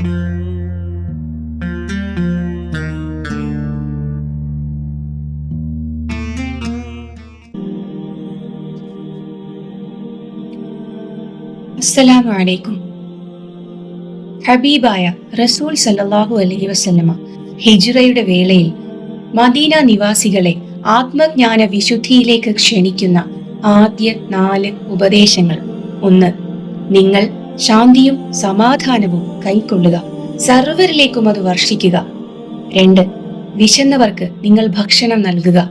അസ്സലാമു അലൈക്കും ഹബീബായ റസൂൽ സല്ലാഹു അലഹി വസ്ലമ ഹിജുറയുടെ വേളയിൽ മദീന നിവാസികളെ ആത്മജ്ഞാന വിശുദ്ധിയിലേക്ക് ക്ഷണിക്കുന്ന ആദ്യ നാല് ഉപദേശങ്ങൾ. ഒന്ന് നിങ്ങൾ ശാന്തിയും സമാധാനവും കൈക്കൊള്ളുക. സർവരിലേക്കും അത് വർഷിക്കുക. രണ്ട് വിശന്നവർക്ക് നിങ്ങൾ ഭക്ഷണം നൽകുക.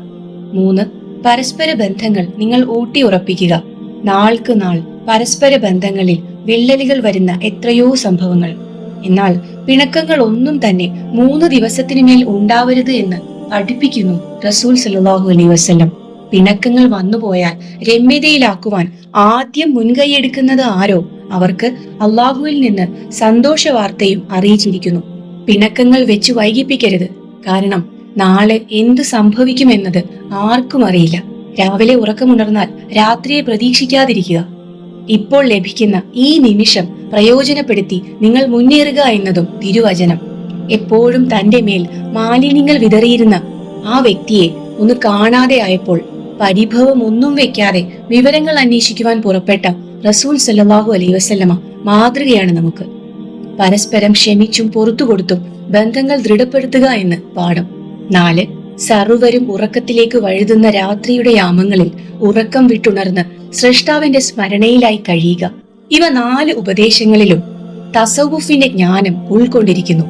മൂന്ന് പരസ്പര ബന്ധങ്ങൾ നിങ്ങൾ ഊട്ടിയുറപ്പിക്കുക നാൾക്ക് നാൾ പരസ്പര ബന്ധങ്ങളിൽ വിള്ളലുകൾ വരുന്ന എത്രയോ സംഭവങ്ങൾ. എന്നാൽ പിണക്കങ്ങൾ ഒന്നും തന്നെ മൂന്ന് ദിവസത്തിനു മേൽ ഉണ്ടാവരുത് എന്ന് പഠിപ്പിക്കുന്നു റസൂൽ സല്ലല്ലാഹു അലൈ വസ്ലം പിണക്കങ്ങൾ വന്നുപോയാൽ രമ്യതയിലാക്കുവാൻ ആദ്യം മുൻകൈയെടുക്കുന്നത് ആരോ? അവർക്ക് അള്ളാഹുവിൽ നിന്ന് സന്തോഷ വാർത്തയും അറിയിച്ചിരിക്കുന്നു. പിണക്കങ്ങൾ വെച്ച് വൈകിപ്പിക്കരുത്. കാരണം നാളെ എന്തു സംഭവിക്കുമെന്നത് ആർക്കും അറിയില്ല. രാവിലെ ഉറക്കമുണർന്നാൽ രാത്രിയെ പ്രതീക്ഷിക്കാതിരിക്കുക. ഇപ്പോൾ ലഭിക്കുന്ന ഈ നിമിഷം പ്രയോജനപ്പെടുത്തി നിങ്ങൾ മുന്നേറുക എന്നതും തിരുവചനം. എപ്പോഴും തന്റെ മേൽ മാലിന്യങ്ങൾ വിതറിയിരുന്ന ആ വ്യക്തിയെ ഒന്ന് കാണാതെ ആയപ്പോൾ പരിഭവം ഒന്നും വെക്കാതെ വിവരങ്ങൾ അന്വേഷിക്കുവാൻ പുറപ്പെട്ട റസൂൽ സല്ലാഹു അലൈ വസല്ലമ മാതൃകയാണ് നമുക്ക്. പരസ്പരം ക്ഷമിച്ചും പുറത്തു കൊടുത്തും ബന്ധങ്ങൾ ദൃഢപ്പെടുത്തുക എന്ന് പാഠം. നാല് സർവരും ഉറക്കത്തിലേക്ക് വഴുതുന്ന രാത്രിയുടെ യാമങ്ങളിൽ ഉറക്കം വിട്ടുണർന്ന് സൃഷ്ടാവിന്റെ സ്മരണയിലായി കഴിയുക. ഇവ നാല് ഉപദേശങ്ങളിലും തസവുഫിന്റെ ജ്ഞാനം ഉൾക്കൊണ്ടിരിക്കുന്നു.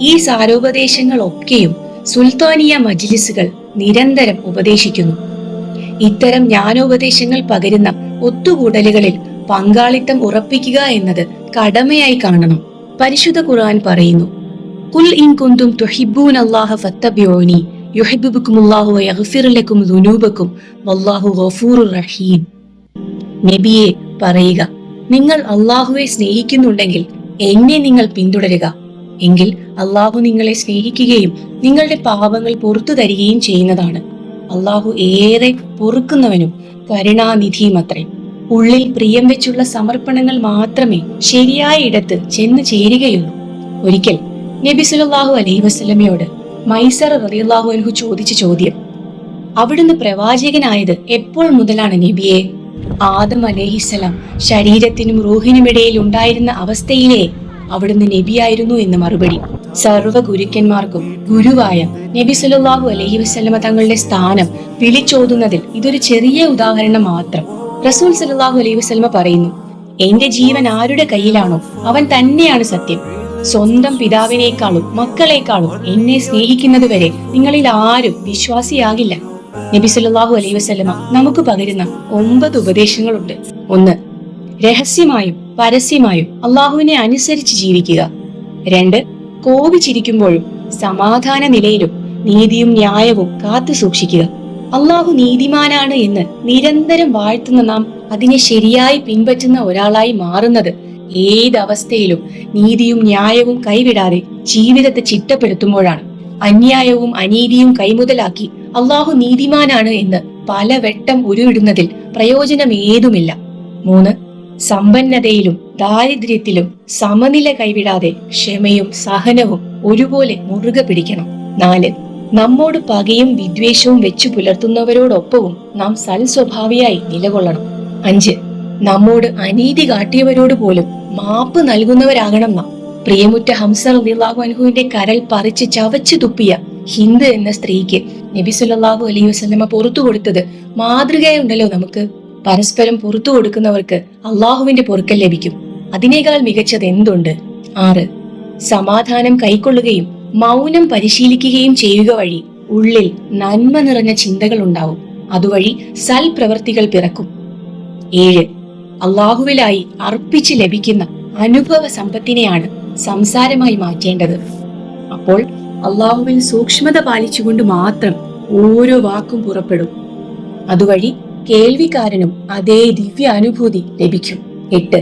ഈ സാരോപദേശങ്ങളൊക്കെയും സുൽത്താനിയ മജ്ലിസുകൾ നിരന്തരം ഉപദേശിക്കുന്നു. ഇത്തരം ജ്ഞാനോപദേശങ്ങൾ പകരുന്ന ഒത്തുകൂടലുകളിൽ പങ്കാളിത്തം ഉറപ്പിക്കുക എന്നത് കടമയായി കാണണം. പരിശുദ്ധ ഖുർആൻ പറയുന്നു കുൽ ഇൻ കുന്തും തുഹിബൂൻ അള്ളാഹ ഫത്തബ്യോനി യുഹിബ്ബുക്കുമുല്ലാഹു റഹീം. നബിയെ പറയുക നിങ്ങൾ അള്ളാഹുവെ സ്നേഹിക്കുന്നുണ്ടെങ്കിൽ എന്നെ നിങ്ങൾ പിന്തുടരുക. എങ്കിൽ അള്ളാഹു നിങ്ങളെ സ്നേഹിക്കുകയും നിങ്ങളുടെ പാപങ്ങൾ പുറത്തു തരികയും ചെയ്യുന്നതാണ്. അള്ളാഹു ഏറെ പൊറുക്കുന്നവനും കരുണാനിധിയുമത്രേ ഉള്ളിൽ പ്രിയം വെച്ചുള്ള സമർപ്പണങ്ങൾ മാത്രമേ ശരിയായ ഇടത്ത് ചെന്ന് ചേരുകയുള്ളൂ. ഒരിക്കൽ നബി സുലല്ലാഹു അലൈഹി വസ്ലമയോട് മൈസർ റളിയല്ലാഹു അൻഹു ചോദിച്ച ചോദ്യം അവിടുന്ന് പ്രവാചകനായത് എപ്പോൾ മുതലാണ് നബിയെ? ആദം അലേഹിസലാം ശരീരത്തിനും റൂഹിനുമിടയിൽ ഉണ്ടായിരുന്ന അവസ്ഥയിലേ അവിടുന്ന് നബിയായിരുന്നു എന്ന് മറുപടി. സർവ ഗുരുക്കന്മാർക്കും ഗുരുവായ നബി സല്ലല്ലാഹു അലഹി വസ്ലമ തങ്ങളുടെ സ്ഥാനം വിളിച്ചോതുന്നതിൽ ഇതൊരു ചെറിയ ഉദാഹരണം മാത്രം. റസൂൽ സല്ലല്ലാഹു അലൈഹി വസ്ലമ പറയുന്നു എന്റെ ജീവൻ ആരുടെ കയ്യിലാണോ? അവൻ തന്നെയാണ് സത്യം. സ്വന്തം പിതാവിനേക്കാളും മക്കളെക്കാളും എന്നെ സ്നേഹിക്കുന്നത് വരെ നിങ്ങളിൽ ആരും വിശ്വാസിയാകില്ല. നബി സല്ലല്ലാഹു അലൈഹി വസ്ലമ നമുക്ക് പകരുന്ന ഒമ്പത് ഉപദേശങ്ങളുണ്ട്. ഒന്ന് രഹസ്യമായും പരസ്യമായും അള്ളാഹുവിനെ അനുസരിച്ച് ജീവിക്കുക. രണ്ട് കോപിച്ചിരിക്കുമ്പോഴും സമാധാന നിലയിലും നീതിയും ന്യായവും കാത്തു സൂക്ഷിക്കുക. അള്ളാഹു നീതിമാനാണ് എന്ന് നിരന്തരം വാഴ്ത്തുന്ന നാം അതിനെ ശരിയായി പിൻപറ്റുന്ന ഒരാളായി മാറുന്നത് ഏതവസ്ഥയിലും നീതിയും ന്യായവും കൈവിടാതെ ജീവിതത്തെ ചിട്ടപ്പെടുത്തുമ്പോഴാണ്. അന്യായവും അനീതിയും കൈമുതലാക്കി അള്ളാഹു നീതിമാനാണ് എന്ന് പല പലവട്ടം ഉരുവിടുന്നതിൽ പ്രയോജനം ഏതുമില്ല മൂന്ന് സമ്പന്നതയിലും ദാരിദ്ര്യത്തിലും സമനില കൈവിടാതെ ക്ഷമയും സഹനവും ഒരുപോലെ മുറുകെ പിടിക്കണം. നാല് നമ്മോട് പകയും വിദ്വേഷവും വെച്ചു പുലർത്തുന്നവരോടൊപ്പവും നാം സൽസ്വഭാവിയായി നിലകൊള്ളണം. അഞ്ച് നമ്മോട് അനീതി കാട്ടിയവരോട് പോലും മാപ്പ് നൽകുന്നവരാകണം നാം. പ്രിയമുറ്റ ഹംസർ റളിയല്ലാഹു അൻഹുവിന്റെ കരൽ പറിച്ച് ചവച്ചു തുപ്പിയ ഹിന്ദ് എന്ന സ്ത്രീക്ക് നബി സല്ലല്ലാഹു അലൈഹി പുറത്തു കൊടുത്തത് മാതൃകയുണ്ടല്ലോ നമുക്ക്. പരസ്പരം പുറത്തു കൊടുക്കുന്നവർക്ക് അള്ളാഹുവിന്റെ പൊറുക്കൽ ലഭിക്കും. അതിനേക്കാൾ മികച്ചത് എന്തുണ്ട്? ആറ്. സമാധാനം കൈക്കൊള്ളുകയും മൗനം പരിശീലിക്കുകയും ചെയ്യുക വഴി ഉള്ളിൽ നന്മ നിറഞ്ഞ ചിന്തകൾ ഉണ്ടാവും. അതുവഴി സൽപ്രവർത്തികൾ പിറക്കും. ഏഴ്. അള്ളാഹുവിലായി അർപ്പിച്ച് ലഭിക്കുന്ന അനുഭവ സമ്പത്തിനെയാണ് സംസാരമായി മാറ്റേണ്ടത്. അപ്പോൾ അള്ളാഹുവിൽ സൂക്ഷ്മത പാലിച്ചുകൊണ്ട് മാത്രം ഓരോ വാക്കും പുറപ്പെടും. അതുവഴി കേൾവിക്കാരനും അതേ ദിവ്യ അനുഭൂതി ലഭിക്കും. എട്ട്.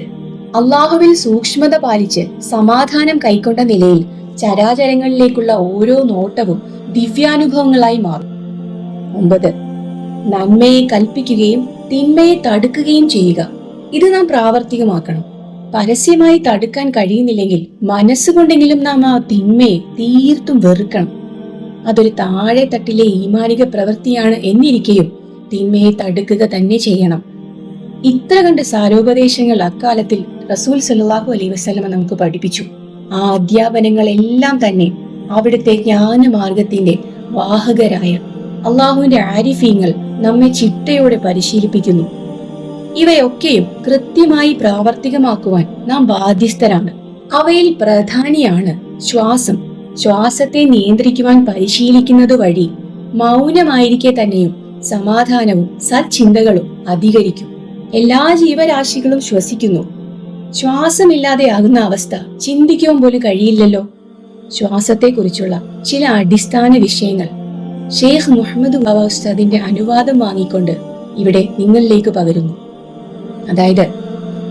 അള്ളാഹുവിൽ സൂക്ഷ്മത പാലിച്ച് സമാധാനം കൈക്കൊണ്ട നിലയിൽ ചരാചരങ്ങളിലേക്കുള്ള ഓരോ നോട്ടവും ദിവ്യാനുഭവങ്ങളായി മാറും. ഒമ്പത്. നന്മയെ കൽപ്പിക്കുകയും തിന്മയെ തടുക്കുകയും ചെയ്യുക. ഇത് നാം പ്രാവർത്തികമാക്കണം. പരസ്യമായി തടുക്കാൻ കഴിയുന്നില്ലെങ്കിൽ മനസ്സുകൊണ്ടെങ്കിലും നാം ആ തിന്മയെ തീർത്തും വെറുക്കണം. അതൊരു താഴെ തട്ടിലെ ഈമാനിക പ്രവൃത്തിയാണ് എന്നിരിക്കെയും തിന്മയെ തടുക്കുക തന്നെ ചെയ്യണം. ഇത്ര കണ്ട് സാരോപദേശങ്ങൾ അക്കാലത്തിൽ റസൂൽ സല്ലാഹു അലൈ വസ്ലമ നമുക്ക് പഠിപ്പിച്ചു. ആ അധ്യാപനങ്ങളെല്ലാം തന്നെ അവിടുത്തെ ജ്ഞാനമാർഗത്തിന്റെ വാഹകരായ അള്ളാഹുവിന്റെ ആരിഫീങ്ങൾ നമ്മെ ചിട്ടയോടെ പരിശീലിപ്പിക്കുന്നു. ഇവയൊക്കെയും കൃത്യമായി പ്രാവർത്തികമാക്കുവാൻ നാം ബാധ്യസ്ഥരാണ്. അവയിൽ പ്രധാനിയാണ് ശ്വാസം. ശ്വാസത്തെ നിയന്ത്രിക്കുവാൻ പരിശീലിക്കുന്നത് വഴി മൗനമായിരിക്കെ തന്നെയും സമാധാനവും സച്ചിന്തകളും അധികരിക്കും. എല്ലാ ജീവരാശികളും ശ്വസിക്കുന്നു. ശ്വാസമില്ലാതെയാകുന്ന അവസ്ഥ ചിന്തിക്കാൻ പോലും കഴിയില്ലല്ലോ. ശ്വാസത്തെക്കുറിച്ചുള്ള ചില അടിസ്ഥാന വിഷയങ്ങൾ. ഷെയ്ഖ് മുഹമ്മദ് ബാബ ഉസ്താദിന്റെ അനുവാദം വാങ്ങിക്കൊണ്ട് ഇവിടെ നിങ്ങളിലേക്ക് പകരുന്നു. അതായത്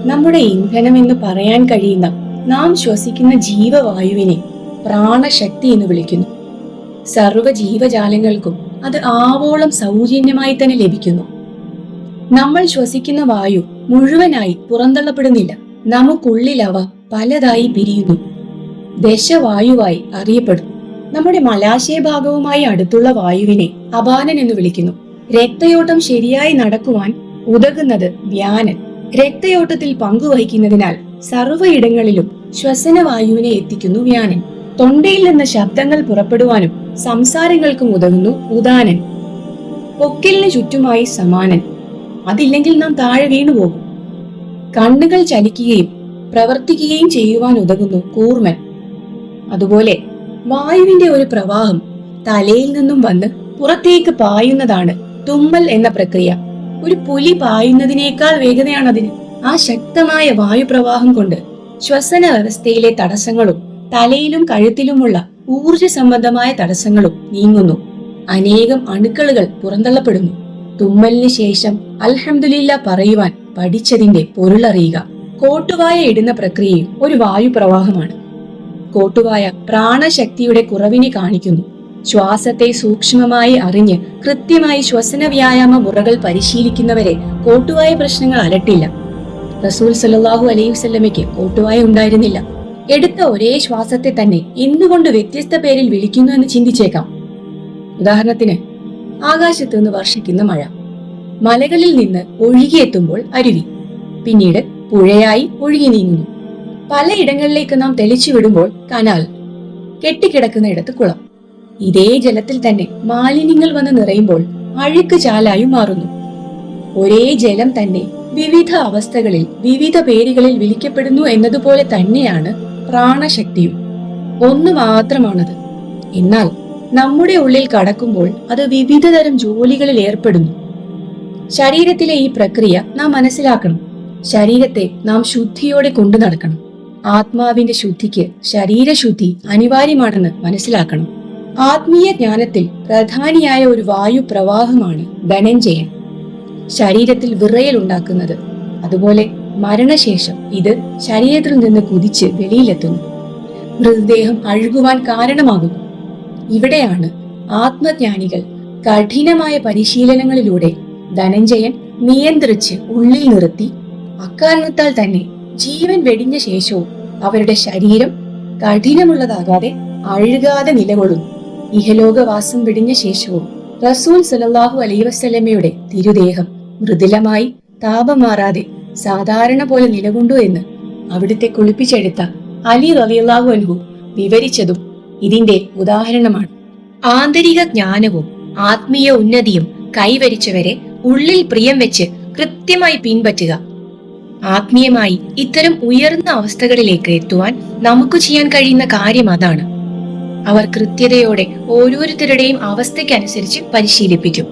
നമ്മുടെ ഇന്ധനം എന്ന് പറയാൻ കഴിയുന്ന നാം ശ്വസിക്കുന്ന ജീവവായുവിനെ പ്രാണശക്തി എന്ന് വിളിക്കുന്നു. സർവ ജീവജാലങ്ങൾക്കും അത് ആവോളം സൗജന്യമായി തന്നെ ലഭിക്കുന്നു. നമ്മൾ ശ്വസിക്കുന്ന വായു മുഴുവനായി പുറന്തള്ളപ്പെടുന്നില്ല. നമുക്കുള്ളിൽ അവ പലതായി പിരിയുന്നു. ദശവായുവായി അറിയപ്പെടും നമ്മുടെ മലാശയ ഭാഗവുമായി അടുത്തുള്ള വായുവിനെ അപാനൻ എന്ന് വിളിക്കുന്നു. രക്തയോട്ടം ശരിയായി നടക്കുവാൻ ഉതകുന്നത് വ്യാനൻ. രക്തയോട്ടത്തിൽ പങ്കുവഹിക്കുന്നതിനാൽ സർവയിടങ്ങളിലും ശ്വസനവായുവിനെ എത്തിക്കുന്നു വ്യാനൻ. തൊണ്ടയിൽ നിന്ന് ശബ്ദങ്ങൾ പുറപ്പെടുവാനും സംസാരങ്ങൾക്കും ഉതകുന്നു ഉദാനൻ. പൊക്കിലിന് ചുറ്റുമായി സമാനൻ. അതില്ലെങ്കിൽ നാം താഴെ വീണുപോകും കണ്ണുകൾ ചലിക്കുകയും പ്രവർത്തിക്കുകയും ചെയ്യുവാൻ ഉതകുന്നു കൂർമൻ. അതുപോലെ വായുവിന്റെ ഒരു പ്രവാഹം തലയിൽ നിന്നും വന്ന് പുറത്തേക്ക് പായുന്നതാണ് തുമ്മൽ എന്ന പ്രക്രിയ. ഒരു പുലി പായുന്നതിനേക്കാൾ വേഗതയാണ് അതിന് ആ ശക്തമായ വായുപ്രവാഹം കൊണ്ട് ശ്വസന വ്യവസ്ഥയിലെ തടസ്സങ്ങളും തലയിലും കഴുത്തിലുമുള്ള ഊർജ സംബന്ധമായ തടസ്സങ്ങളും നീങ്ങുന്നു. അനേകം അണുക്കളുകൾ പുറന്തള്ളപ്പെടുന്നു. തുമ്മലിന് ശേഷം അൽഹംദുലില്ല പറയുവാൻ പഠിച്ചതിന്റെ പൊരുളറിയുക. കോട്ടുവായ ഇടുന്ന പ്രക്രിയയും ഒരു വായുപ്രവാഹമാണ്. കോട്ടുവായ പ്രാണശക്തിയുടെ കുറവിനെ കാണിക്കുന്നു. ശ്വാസത്തെ സൂക്ഷ്മമായി അറിഞ്ഞ് കൃത്യമായി ശ്വസന വ്യായാമ മുറകൾ പരിശീലിക്കുന്നവരെ കോട്ടുവായ പ്രശ്നങ്ങൾ അലട്ടില്ല. റസൂൽ സല്ലാഹു അലൈഹി വസല്ലമയ്ക്ക് കോട്ടുവായ ഉണ്ടായിരുന്നില്ല. എടുത്ത ഒരേ ശ്വാസത്തെ തന്നെ എന്തുകൊണ്ട് വ്യത്യസ്ത പേരിൽ വിളിക്കുന്നു എന്ന് ചിന്തിച്ചേക്കാം. ഉദാഹരണത്തിന് ആകാശത്ത് നിന്ന് വർഷിക്കുന്ന മഴ. മലകളിൽ നിന്ന് ഒഴുകിയെത്തുമ്പോൾ അരുവി. പിന്നീട് പുഴയായി ഒഴുകി നീങ്ങുന്നു. പലയിടങ്ങളിലേക്ക് നാം തെളിച്ചു വിടുമ്പോൾ കനാൽ. കെട്ടിക്കിടക്കുന്നിടത്ത് കുളം. ഇതേ ജലത്തിൽ തന്നെ മാലിന്യങ്ങൾ വന്ന് നിറയുമ്പോൾ അഴുക്ക് ചാലായും മാറുന്നു. ഒരേ ജലം തന്നെ വിവിധ അവസ്ഥകളിൽ വിവിധ പേരുകളിൽ വിളിക്കപ്പെടുന്നു എന്നതുപോലെ തന്നെയാണ് പ്രാണശക്തിയും ഒന്ന് മാത്രമാണത്. എന്നാൽ നമ്മുടെ ഉള്ളിൽ കടക്കുമ്പോൾ അത് വിവിധ തരം ജോലികളിൽ ഏർപ്പെടുന്നു. ശരീരത്തിലെ ഈ പ്രക്രിയ നാം മനസ്സിലാക്കണം. ശരീരത്തെ നാം ശുദ്ധിയോടെ കൊണ്ടു നടക്കണം. ആത്മാവിന്റെ ശുദ്ധിക്ക് ശരീരശുദ്ധി അനിവാര്യമാണെന്ന് മനസ്സിലാക്കണം. ആത്മീയ ജ്ഞാനത്തിൽ പ്രധാനിയായ ഒരു വായു പ്രവാഹമാണ് ധനഞ്ജയൻ. ശരീരത്തിൽ വിറയൽ ഉണ്ടാക്കുന്നത് അതുപോലെ മരണശേഷം ഇത് ശരീരത്തിൽ നിന്ന് കുതിച്ച് വെളിയിലെത്തുന്നു. മൃതദേഹം അഴുകുവാൻ കാരണമാകുന്നു. ഇവിടെയാണ് ആത്മജ്ഞാനികൾ കഠിനമായ പരിശീലനങ്ങളിലൂടെ ധനഞ്ജയൻ നിയന്ത്രിച്ച് ഉള്ളിൽ നിർത്തി അക്കാരണത്താൽ തന്നെ ജീവൻ വെടിഞ്ഞ ശേഷവും അവരുടെ ശരീരം കഠിനമുള്ളതാകാതെ അഴുകാതെ നിലകൊള്ളുന്നു. ഇഹലോകവാസം വെടിഞ്ഞ ശേഷവും റസൂൽ സലല്ലാഹു അലൈ വസ്ലമയുടെ തിരുദേഹം മൃദുലമായി താപം മാറാതെ സാധാരണ പോലെ നിലകൊണ്ടു എന്ന് അവിടുത്തെ കുളിപ്പിച്ചെടുത്ത അലി റലിയുള്ളാഹു അൻഹു വിവരിച്ചതും ഇതിന്റെ ഉദാഹരണമാണ്. ആന്തരിക ജ്ഞാനവും ആത്മീയ ഉന്നതിയും കൈവരിച്ചവരെ ഉള്ളിൽ പ്രിയം വെച്ച് കൃത്യമായി പിൻപറ്റുക. ആത്മീയമായി ഇത്തരം ഉയർന്ന അവസ്ഥകളിലേക്ക് എത്തുവാൻ നമുക്ക് ചെയ്യാൻ കഴിയുന്ന കാര്യം അതാണ്. അവർ കൃത്യതയോടെ ഓരോരുത്തരുടെയും അവസ്ഥയ്ക്കനുസരിച്ച് പരിശീലിപ്പിക്കും.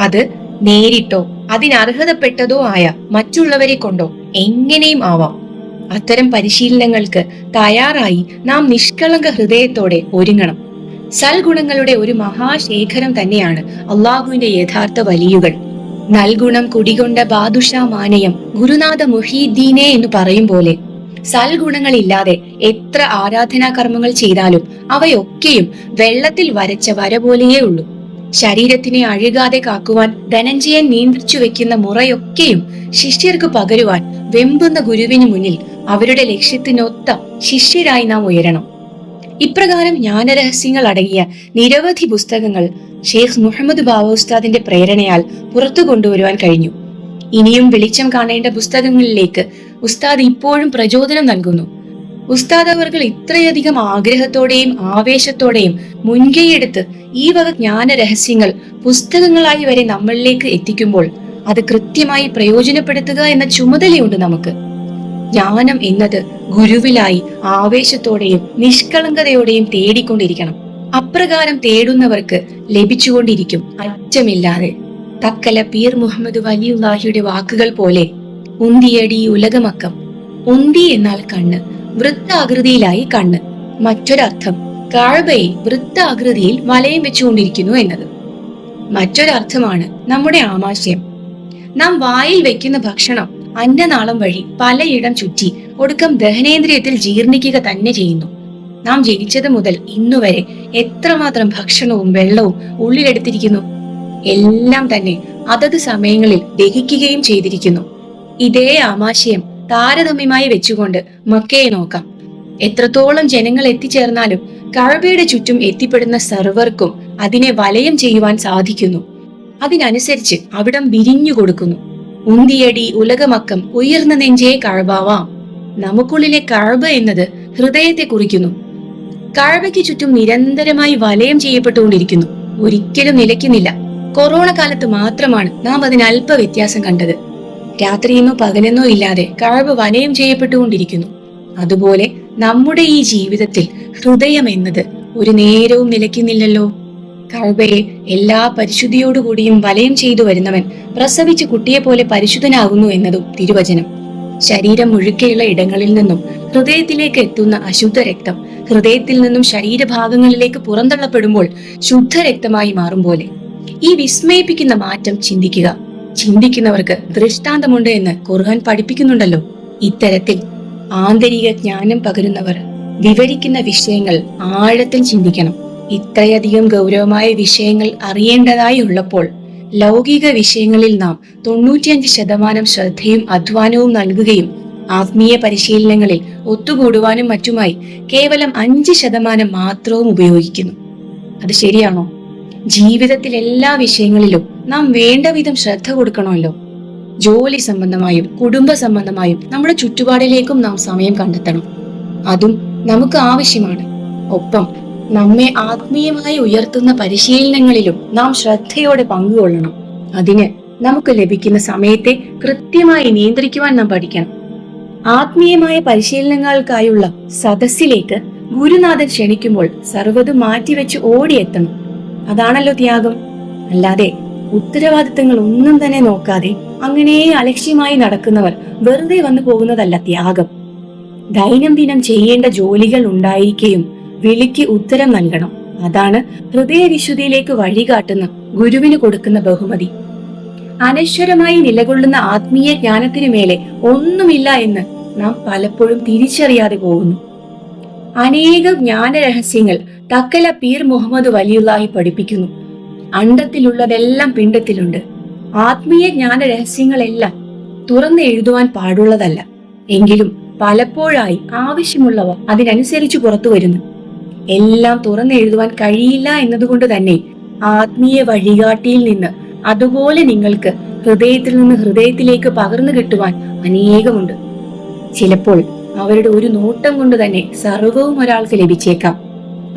അത് നേരിട്ടോ അതിനർഹതപ്പെട്ടതോ ആയ മറ്റുള്ളവരെ കൊണ്ടോ എങ്ങനെയും ആവാം. അത്തരം പരിശീലനങ്ങൾക്ക് തയ്യാറായി നാം നിഷ്കളങ്ക ഹൃദയത്തോടെ ഒരുങ്ങണം. സൽഗുണങ്ങളുടെ ഒരു മഹാശേഖരം തന്നെയാണ് അള്ളാഹുവിന്റെ യഥാർത്ഥ വലിയുകൾ. നൽഗുണം കുടികൊണ്ട ബാദുഷ മാനയം ഗുരുനാഥ മുഹീദ്ദീനെ എന്ന് പറയും പോലെ സൽഗുണങ്ങളില്ലാതെ എത്ര ആരാധനാ കർമ്മങ്ങൾ ചെയ്താലും അവയൊക്കെയും വെള്ളത്തിൽ വരച്ച വര പോലെയേ ഉള്ളൂ. ശരീരത്തിനെ അഴുകാതെ കാക്കുവാൻ ധനഞ്ജയൻ നിയന്ത്രിച്ചു വെക്കുന്ന മുറയൊക്കെയും ശിഷ്യർക്ക് പകരുവാൻ വെമ്പുന്ന ഗുരുവിന് മുന്നിൽ അവരുടെ ലക്ഷ്യത്തിനൊത്ത ശിഷ്യരായി നാം ഉയരണം. ഇപ്രകാരം ജ്ഞാനരഹസ്യങ്ങൾ അടങ്ങിയ നിരവധി പുസ്തകങ്ങൾ ഷെയ്ഖ് മുഹമ്മദ് ബാബ ഉസ്താദിന്റെ പ്രേരണയാൽ പുറത്തു കൊണ്ടുവരുവാൻ കഴിഞ്ഞു. ഇനിയും വെളിച്ചം കാണേണ്ട പുസ്തകങ്ങളിലേക്ക് ഉസ്താദ് ഇപ്പോഴും പ്രചോദനം നൽകുന്നു. ഉസ്താദ് അവർകൾ ഇത്രയധികം ആഗ്രഹത്തോടെയും ആവേശത്തോടെയും മുൻകൈയെടുത്ത് ഈ വക ജ്ഞാന രഹസ്യങ്ങൾ പുസ്തകങ്ങളായി വരെ നമ്മളിലേക്ക് എത്തിക്കുമ്പോൾ അത് കൃത്യമായി പ്രയോജനപ്പെടുത്തുക എന്ന ചുമതലയുണ്ട് നമുക്ക്. ജ്ഞാനം എന്നത് ഗുരുവിലായി ആവേശത്തോടെയും നിഷ്കളങ്കതയോടെയും തേടിക്കൊണ്ടിരിക്കണം. അപ്രകാരം തേടുന്നവർക്ക് ലഭിച്ചുകൊണ്ടിരിക്കും അറ്റമില്ലാതെ തക്കല പീർ മുഹമ്മദ് വലിയുല്ലാഹിയുടെ വാക്കുകൾ പോലെ ഉന്തിയടി ഉലകമക്കം ഉന്തി എന്നാൽ കണ്ണ് വൃത്താകൃതിയിലായി കണ്ണ്. മറ്റൊരർത്ഥം കാഴ്ബയെ വൃത്താകൃതിയിൽ വലയം വെച്ചുകൊണ്ടിരിക്കുന്നു എന്നത്. മറ്റൊരർത്ഥമാണ് നമ്മുടെ ആമാശയം. നാം വായിൽ വെക്കുന്ന ഭക്ഷണം അന്നനാളം വഴി പലയിടം ചുറ്റി ഒടുക്കം ദഹനേന്ദ്രിയത്തിൽ ജീർണിക്കുക തന്നെ ചെയ്യുന്നു. നാം ജനിച്ചത് മുതൽ ഇന്നുവരെ എത്രമാത്രം ഭക്ഷണവും വെള്ളവും ഉള്ളിലെടുത്തിരിക്കുന്നു? എല്ലാം തന്നെ അതത് സമയങ്ങളിൽ ദഹിക്കുകയും ചെയ്തിരിക്കുന്നു. ഇതേ ആമാശയം താരതമ്യമായി വെച്ചുകൊണ്ട് മക്കയെ നോക്കാം. എത്രത്തോളം ജനങ്ങൾ എത്തിച്ചേർന്നാലും കഴബയുടെ ചുറ്റും എത്തിപ്പെടുന്ന സർവർക്കും അതിനെ വലയം ചെയ്യുവാൻ സാധിക്കുന്നു. അതിനനുസരിച്ച് അവിടം വിരിഞ്ഞു കൊടുക്കുന്നു. ഉന്തിയടി ഉലകമക്കം ഉയർന്ന നെഞ്ചേ കഴബാവാം. നമുക്കുള്ളിലെ കഴബ എന്നത് ഹൃദയത്തെ കുറിക്കുന്നു. കഴബയ്ക്ക് ചുറ്റും നിരന്തരമായി വലയം ചെയ്യപ്പെട്ടുകൊണ്ടിരിക്കുന്നു. ഒരിക്കലും നിലയ്ക്കുന്നില്ല. കൊറോണ കാലത്ത് മാത്രമാണ് നാം അതിന് അല്പ വ്യത്യാസം കണ്ടത്. രാത്രിയെന്നോ പകലെന്നോ ഇല്ലാതെ കഴിവ് വനയം ചെയ്യപ്പെട്ടുകൊണ്ടിരിക്കുന്നു. അതുപോലെ നമ്മുടെ ഈ ജീവിതത്തിൽ ഹൃദയം എന്നത് ഒരു നേരവും നിലയ്ക്കുന്നില്ലല്ലോ. കഴബയെ എല്ലാ പരിശുദ്ധിയോടുകൂടിയും വലയം ചെയ്തു വരുന്നവൻ പ്രസവിച്ച് കുട്ടിയെ പോലെ പരിശുദ്ധനാകുന്നു എന്നതും തിരുവചനം. ശരീരം മുഴുക്കെയുള്ള ഇടങ്ങളിൽ നിന്നും ഹൃദയത്തിലേക്ക് എത്തുന്ന അശുദ്ധ രക്തം ഹൃദയത്തിൽ നിന്നും ശരീരഭാഗങ്ങളിലേക്ക് പുറന്തള്ളപ്പെടുമ്പോൾ ശുദ്ധരക്തമായി മാറും പോലെ. ഈ വിസ്മയിപ്പിക്കുന്ന മാറ്റം ചിന്തിക്കുക. ചിന്തിക്കുന്നവർക്ക് ദൃഷ്ടാന്തമുണ്ട് എന്ന് ഖുർആൻ പഠിപ്പിക്കുന്നുണ്ടല്ലോ. ഇത്തരത്തിൽ ആന്തരിക ജ്ഞാനം പകരുന്നവർ വിവരിക്കുന്ന വിഷയങ്ങൾ ആഴത്തിൽ ചിന്തിക്കണം. ഇത്രയധികം ഗൗരവമായ വിഷയങ്ങൾ അറിയേണ്ടതായി ഉള്ളപ്പോൾ ലൗകിക വിഷയങ്ങളിൽ നാം തൊണ്ണൂറ്റിയഞ്ച് ശതമാനം ശ്രദ്ധയും അധ്വാനവും നൽകുകയും ആത്മീയ പരിശീലനങ്ങളിൽ ഒത്തുകൂടുവാനും മറ്റുമായി കേവലം അഞ്ച് ശതമാനം മാത്രവും ഉപയോഗിക്കുന്നു. അത് ശരിയാണോ? ജീവിതത്തിൽ എല്ലാ വിഷയങ്ങളിലും നാം വേണ്ട വിധം ശ്രദ്ധ കൊടുക്കണമല്ലോ. ജോലി സംബന്ധമായും കുടുംബ സംബന്ധമായും നമ്മുടെ ചുറ്റുപാടിലേക്കും നാം സമയം കണ്ടെത്തണം. അതും നമുക്ക് ആവശ്യമാണ്. ഒപ്പം നമ്മെ ആത്മീയമായി ഉയർത്തുന്ന പരിശീലനങ്ങളിലും നാം ശ്രദ്ധയോടെ പങ്കുകൊള്ളണം. അതിന് നമുക്ക് ലഭിക്കുന്ന സമയത്തെ കൃത്യമായി നിയന്ത്രിക്കുവാൻ നാം പഠിക്കണം. ആത്മീയമായ പരിശീലനങ്ങൾക്കായുള്ള സദസ്സിലേക്ക് ഗുരുനാഥൻ ക്ഷണിക്കുമ്പോൾ സർവതും മാറ്റിവെച്ച് ഓടിയെത്തണം. അതാണല്ലോ ത്യാഗം. അല്ലാതെ ഉത്തരവാദിത്തങ്ങൾ ഒന്നും തന്നെ നോക്കാതെ അങ്ങനെ അലക്ഷ്യമായി നടക്കുന്നവർ വെറുതെ വന്നു പോകുന്നതല്ല ത്യാഗം. ദൈനംദിനം ചെയ്യേണ്ട ജോലികൾ ഉണ്ടായിരിക്കുകയും വിളിക്ക് ഉത്തരം നൽകണം. അതാണ് ഹൃദയവിശുദ്ധിയിലേക്ക് വഴികാട്ടുന്ന ഗുരുവിന് കൊടുക്കുന്ന ബഹുമതി. അനശ്വരമായി നിലകൊള്ളുന്ന ആത്മീയ ജ്ഞാനത്തിനു മേലെ ഒന്നുമില്ല എന്ന് നാം പലപ്പോഴും തിരിച്ചറിയാതെ പോകുന്നു. അനേക ജ്ഞാനരഹസ്യങ്ങൾ തക്കല പീർ മുഹമ്മദ് വലിയുള്ളാഹി പഠിപ്പിക്കുന്നു. അണ്ടത്തിലുള്ളതെല്ലാം പിണ്ടത്തിലുണ്ട്. ആത്മീയ ജ്ഞാന രഹസ്യങ്ങളെല്ലാം തുറന്ന് എഴുതുവാൻ പാടുള്ളതല്ല. എങ്കിലും പലപ്പോഴായി ആവശ്യമുള്ളവ അതിനനുസരിച്ച് പുറത്തു വരുന്നു. എല്ലാം തുറന്ന് എഴുതുവാൻ കഴിയില്ല എന്നതുകൊണ്ട് തന്നെ ആത്മീയ വഴികാട്ടിയിൽ നിന്ന് അതുപോലെ നിങ്ങൾക്ക് ഹൃദയത്തിൽ നിന്ന് ഹൃദയത്തിലേക്ക് പകർന്നു കിട്ടുവാൻ അനേകമുണ്ട്. ചിലപ്പോൾ അവരുടെ ഒരു നോട്ടം കൊണ്ട് തന്നെ സർവവും ഒരാൾക്ക് ലഭിച്ചേക്കാം.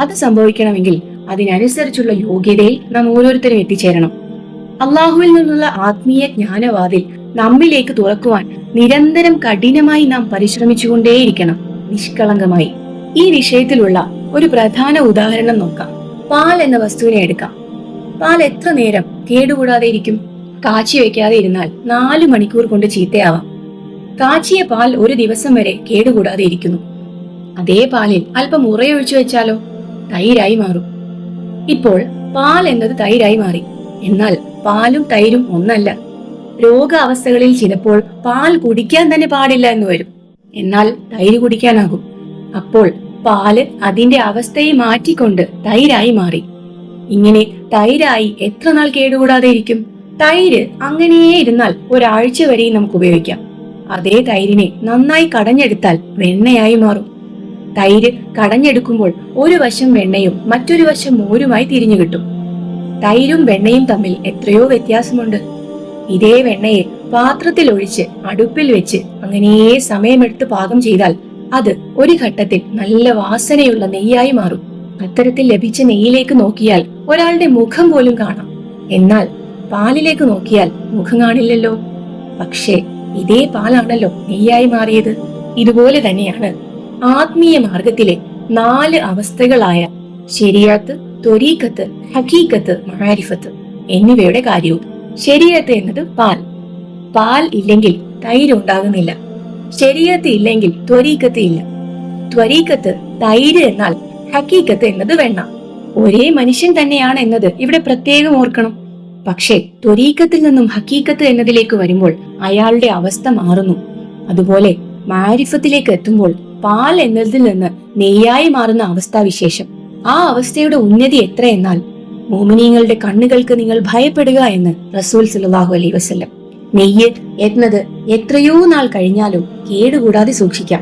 അത് സംഭവിക്കണമെങ്കിൽ അതിനനുസരിച്ചുള്ള യോഗ്യതയിൽ നാം ഓരോരുത്തരും എത്തിച്ചേരണം. അള്ളാഹുവിൽ നിന്നുള്ള ആത്മീയ ജ്ഞാനവാതിൽ നമ്മിലേക്ക് തുറക്കുവാൻ നിരന്തരം കഠിനമായി നാം പരിശ്രമിച്ചുകൊണ്ടേയിരിക്കണം. നിഷ്കളങ്കമായി. ഈ വിഷയത്തിലുള്ള ഒരു പ്രധാന ഉദാഹരണം നോക്കാം. പാൽ എന്ന വസ്തുവിനെ എടുക്കാം. പാൽ എത്ര നേരം കേടുകൂടാതെ ഇരിക്കും? കാച്ചി വെക്കാതെ ഇരുന്നാൽ നാല് മണിക്കൂർ കൊണ്ട് ചീത്തയാവാം. കാച്ചിയ പാൽ ഒരു ദിവസം വരെ കേടുകൂടാതെ ഇരിക്കുന്നു. അതേ പാലിൽ അല്പം ഉറയൊഴിച്ചു വെച്ചാലോ? തൈരായി മാറും. ഇപ്പോൾ പാൽ എന്നത് തൈരായി മാറി. എന്നാൽ പാലും തൈരും ഒന്നല്ല. രോഗാവസ്ഥകളിൽ ചിലപ്പോൾ പാൽ കുടിക്കാൻ തന്നെ പാടില്ല എന്ന് വരും. എന്നാൽ തൈര് കുടിക്കാനാകും. അപ്പോൾ പാൽ അതിന്റെ അവസ്ഥയെ മാറ്റിക്കൊണ്ട് തൈരായി മാറി. ഇങ്ങനെ തൈരായി എത്ര നാൾ കേടുകൂടാതെ ഇരിക്കും? തൈര് അങ്ങനെയേ ഇരുന്നാൽ ഒരാഴ്ച വരെയും നമുക്ക് ഉപയോഗിക്കാം. അതേ തൈരിനെ നന്നായി കടഞ്ഞെടുത്താൽ വെണ്ണയായി മാറും. തൈര് കടഞ്ഞെടുക്കുമ്പോൾ ഒരു വശം വെണ്ണയും മറ്റൊരു വശം മോരുമായി തിരിഞ്ഞു കിട്ടും. തൈരും വെണ്ണയും തമ്മിൽ എത്രയോ വ്യത്യാസമുണ്ട്. ഇതേ വെണ്ണയെ പാത്രത്തിൽ ഒഴിച്ച് അടുപ്പിൽ വെച്ച് അങ്ങനെ സമയമെടുത്ത് പാകം ചെയ്താൽ അത് ഒരു ഘട്ടത്തിൽ നല്ല വാസനയുള്ള നെയ്യായി മാറും. അത്തരത്തിൽ ലഭിച്ച നെയ്യിലേക്ക് നോക്കിയാൽ ഒരാളുടെ മുഖം പോലും കാണാം. എന്നാൽ പാലിലേക്ക് നോക്കിയാൽ മുഖം കാണില്ലല്ലോ. പക്ഷേ ഇതേ പാലാണല്ലോ നെയ്യായി മാറിയത്. ഇതുപോലെ തന്നെയാണ് ആത്മീയ മാർഗത്തിലെ നാല് അവസ്ഥകളായ ശരിയാത്ത് ത്വരീക്കത്ത് ഹക്കീക്കത്ത് മഹാരിഫത്ത് എന്നിവയുടെ കാര്യവും. ശരിയത്ത് എന്നത് പാൽ. പാൽ ഇല്ലെങ്കിൽ തൈര് ഉണ്ടാകുന്നില്ല. ശരിയത്ത് ഇല്ലെങ്കിൽ ത്വരീക്കത്ത് ഇല്ല. ത്വരീക്കത്ത് തൈര് എന്നാൽ ഹക്കീക്കത്ത് എന്നത് വെണ്ണ. ഒരേ മനുഷ്യൻ തന്നെയാണ് എന്നത് ഇവിടെ പ്രത്യേകം ഓർക്കണം. പക്ഷേ ത്വരീക്കത്തിൽ നിന്നും ഹക്കീക്കത്ത് എന്നതിലേക്ക് വരുമ്പോൾ അയാളുടെ അവസ്ഥ മാറുന്നു. അതുപോലെ മാരിഫത്തിലേക്ക് എത്തുമ്പോൾ പാൽ എന്നതിൽ നിന്ന് നെയ്യായി മാറുന്ന അവസ്ഥാവിശേഷം. ആ അവസ്ഥയുടെ ഉന്നതി എത്രയെന്നാൽ മോമിനിയങ്ങളുടെ കണ്ണുകൾക്ക് നിങ്ങൾ ഭയപ്പെടുക എന്ന് റസൂൽ സല്ലല്ലാഹു അലൈ വസ്ല്ലം. നെയ്യ് എന്നത് എത്രയോ നാൾ കഴിഞ്ഞാലും കേടുകൂടാതെ സൂക്ഷിക്കാം.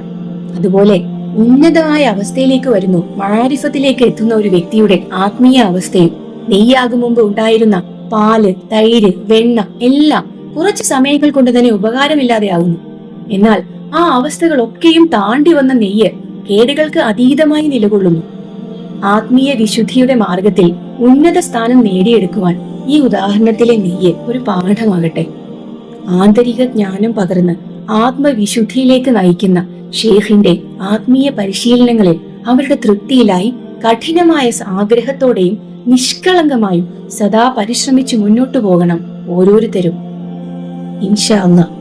അതുപോലെ ഉന്നതമായ അവസ്ഥയിലേക്ക് വരുന്നു മാരിഫത്തിലേക്ക് എത്തുന്ന ഒരു വ്യക്തിയുടെ ആത്മീയ അവസ്ഥയും നെയ്യാകും മുമ്പ് ഉണ്ടായിരുന്ന പാൽ തൈര് വെണ്ണ എല്ലാം കുറച്ച് സമയങ്ങൾ കൊണ്ട് തന്നെ ഉപകാരമില്ലാതെയാകുന്നു എന്നാൽ ആ അവസ്ഥകളൊക്കെയും താണ്ടി വന്ന നെയ്യ് കേടുകൾക്ക് അതീതമായി നിലകൊള്ളുന്നു. ആത്മീയ വിശുദ്ധിയുടെ മാർഗത്തിൽ ഉന്നത സ്ഥാനം നേടിയെടുക്കുവാൻ ഈ ഉദാഹരണത്തിലെ നെയ്യ് ഒരു പാഠമാകട്ടെ. ആന്തരിക ജ്ഞാനം പകർന്ന് ആത്മവിശുദ്ധിയിലേക്ക് നയിക്കുന്ന ഷേഖിന്റെ ആത്മീയ പരിശീലനങ്ങളിൽ അവരുടെ തൃപ്തിയിലായി കഠിനമായ ആഗ്രഹത്തോടെയും നിഷ്കളങ്കമായും സദാ പരിശ്രമിച്ചു മുന്നോട്ടു പോകണം ഓരോരുത്തരും. ഇൻഷാ അല്ലാ